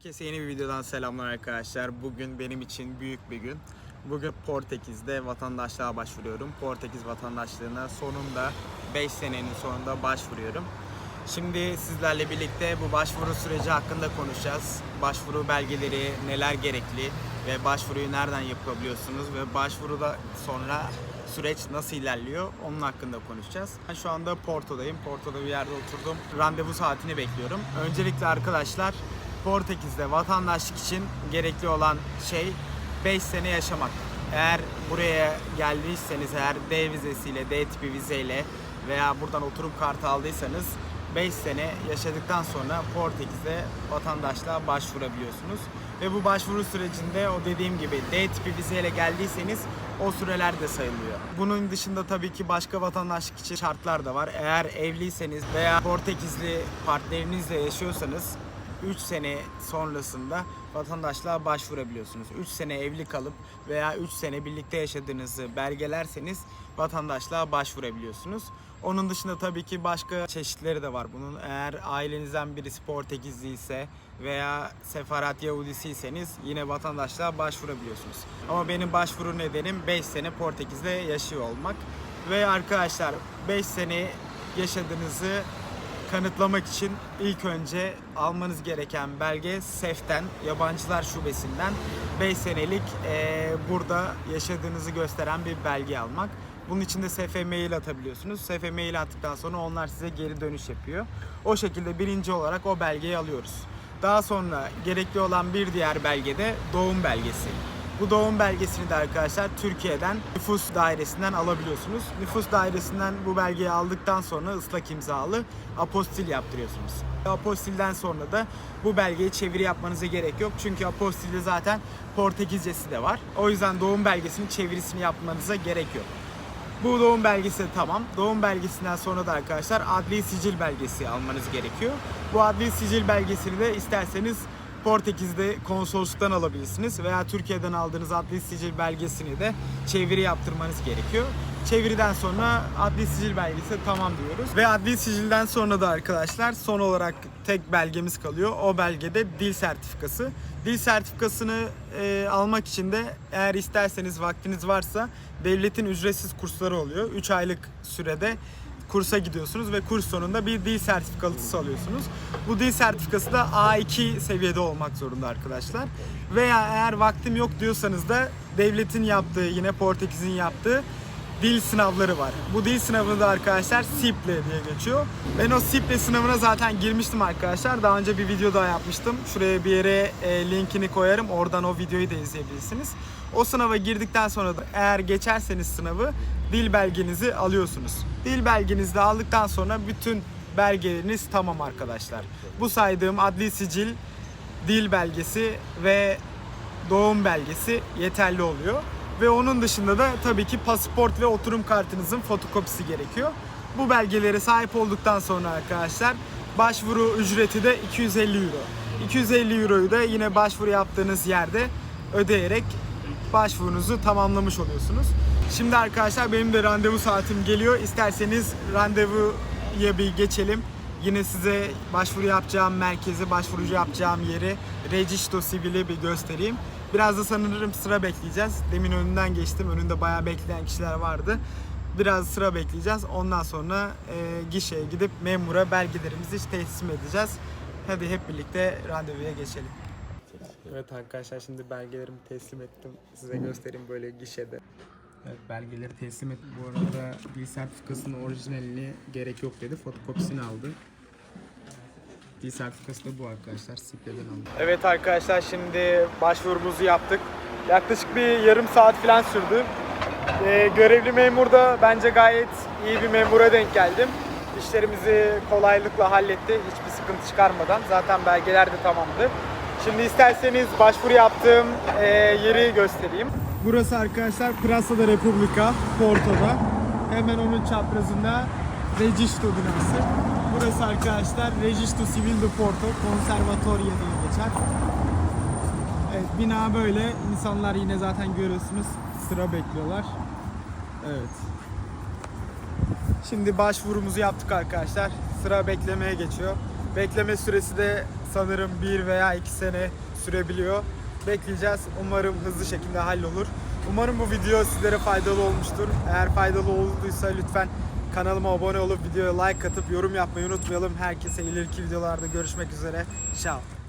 Herkese yeni bir videodan selamlar arkadaşlar. Bugün benim için büyük bir gün. Bugün Portekiz'de vatandaşlığa başvuruyorum. Portekiz vatandaşlığına sonunda 5 senenin sonunda başvuruyorum. Şimdi sizlerle birlikte bu başvuru süreci hakkında konuşacağız. Başvuru belgeleri neler gerekli ve başvuruyu nereden yapabiliyorsunuz ve başvuruda sonra süreç nasıl ilerliyor onun hakkında konuşacağız. Ben şu anda Porto'dayım. Porto'da bir yerde oturdum. Randevu saatini bekliyorum. Öncelikle arkadaşlar Portekiz'de vatandaşlık için gerekli olan şey 5 sene yaşamak. Eğer buraya geldiyseniz eğer D vizesiyle, D tipi vizeyle veya buradan oturum kartı aldıysanız 5 sene yaşadıktan sonra Portekiz'de vatandaşlığa başvurabiliyorsunuz. Ve bu başvuru sürecinde o dediğim gibi D tipi vizeyle geldiyseniz o süreler de sayılıyor. Bunun dışında tabii ki başka vatandaşlık için şartlar da var. Eğer evliyseniz veya Portekizli partnerinizle yaşıyorsanız 3 sene sonrasında vatandaşlığa başvurabiliyorsunuz. 3 sene evli kalıp veya 3 sene birlikte yaşadığınızı belgelerseniz vatandaşlığa başvurabiliyorsunuz. Onun dışında tabii ki başka çeşitleri de var bunun. Eğer ailenizden birisi Portekizli ise veya Sefarat Yahudisiyseniz yine vatandaşlığa başvurabiliyorsunuz. Ama benim başvuru nedenim 5 sene Portekiz'de yaşıyor olmak. Ve arkadaşlar 5 sene yaşadığınızı kanıtlamak için ilk önce almanız gereken belge SEF'ten, Yabancılar Şubesi'nden 5 senelik eee, burada yaşadığınızı gösteren bir belge almak. Bunun için de SEF'e mail atabiliyorsunuz. SEF'e mail attıktan sonra onlar size geri dönüş yapıyor. O şekilde birinci olarak o belgeyi alıyoruz. Daha sonra gerekli olan bir diğer belge de doğum belgesi. Bu doğum belgesini de arkadaşlar Türkiye'den nüfus dairesinden alabiliyorsunuz. Nüfus dairesinden bu belgeyi aldıktan sonra ıslak imzalı apostil yaptırıyorsunuz. Apostilden sonra da bu belgeyi çeviri yapmanıza gerek yok. Çünkü apostilde zaten Portekizcesi de var. O yüzden doğum belgesinin çevirisini yapmanıza gerek yok. Bu doğum belgesi tamam. Doğum belgesinden sonra da arkadaşlar adli sicil belgesi almanız gerekiyor. Bu adli sicil belgesini de isterseniz Portekiz'de konsolosluktan alabilirsiniz veya Türkiye'den aldığınız adli sicil belgesini de çeviri yaptırmanız gerekiyor. Çeviriden sonra adli sicil belgesi tamam diyoruz. Ve adli sicilden sonra da arkadaşlar son olarak tek belgemiz kalıyor. O belgede dil sertifikası. Dil sertifikasını e, almak için de eğer isterseniz vaktiniz varsa devletin ücretsiz kursları oluyor. 3 aylık sürede kursa gidiyorsunuz ve kurs sonunda bir dil sertifikası alıyorsunuz. Bu dil sertifikası da A2 seviyede olmak zorunda arkadaşlar. Veya eğer vaktim yok diyorsanız da devletin yaptığı yine Portekiz'in yaptığı dil sınavları var. Bu dil sınavı da arkadaşlar SIPLE diye geçiyor. Ben o SIPLE sınavına zaten girmiştim arkadaşlar. Daha önce bir video daha yapmıştım. Şuraya bir yere e, linkini koyarım. Oradan o videoyu da izleyebilirsiniz. O sınava girdikten sonra da eğer geçerseniz sınavı dil belgenizi alıyorsunuz. Dil belgenizi de aldıktan sonra bütün belgeleriniz tamam arkadaşlar. Bu saydığım adli sicil, dil belgesi ve doğum belgesi yeterli oluyor. Ve onun dışında da tabii ki pasaport ve oturum kartınızın fotokopisi gerekiyor. Bu belgelere sahip olduktan sonra arkadaşlar başvuru ücreti de 250 euro. 250 euroyu da yine başvuru yaptığınız yerde ödeyerek başvurunuzu tamamlamış oluyorsunuz. Şimdi arkadaşlar benim de randevu saatim geliyor. İsterseniz randevuya bir geçelim. Yine size başvuru yapacağım merkezi, başvurucu yapacağım yeri, Registro Civil'i bir göstereyim. Biraz da sanırım sıra bekleyeceğiz. Demin önünden geçtim. Önünde bayağı bekleyen kişiler vardı. Biraz sıra bekleyeceğiz. Ondan sonra e, gişeye gidip memura belgelerimizi teslim edeceğiz. Hadi hep birlikte randevuya geçelim. Evet arkadaşlar şimdi belgelerimi teslim ettim. Size göstereyim böyle gişede. Evet belgeleri teslim ettim. Bu arada dil sertifikasının orijinalini gerek yok dedi. Fotokopisini aldı. Dil sertifikası da bu arkadaşlar. Siple'den aldım. Evet arkadaşlar şimdi başvurumuzu yaptık. Yaklaşık bir yarım saat falan sürdü. Ee, görevli memur da bence gayet iyi bir memura denk geldim. İşlerimizi kolaylıkla halletti. Hiçbir sıkıntı çıkarmadan. Zaten belgeler de tamamdı. Şimdi isterseniz başvuru yaptığım e, yeri göstereyim. Burası arkadaşlar Praça da Repubblica, Porto'da. Hemen onun çaprazında Registro binası. Burası arkadaşlar Registro Civil de Porto, Konservatoria diye geçer. Evet, bina böyle. İnsanlar yine zaten görüyorsunuz sıra bekliyorlar. Evet. Şimdi başvurumuzu yaptık arkadaşlar. Sıra beklemeye geçiyor. Bekleme süresi de sanırım bir veya iki sene sürebiliyor. Bekleyeceğiz. Umarım hızlı şekilde hallolur. Umarım bu video sizlere faydalı olmuştur. Eğer faydalı olduysa lütfen kanalıma abone olup videoya like atıp yorum yapmayı unutmayalım. Herkese ileriki videolarda görüşmek üzere. Ciao.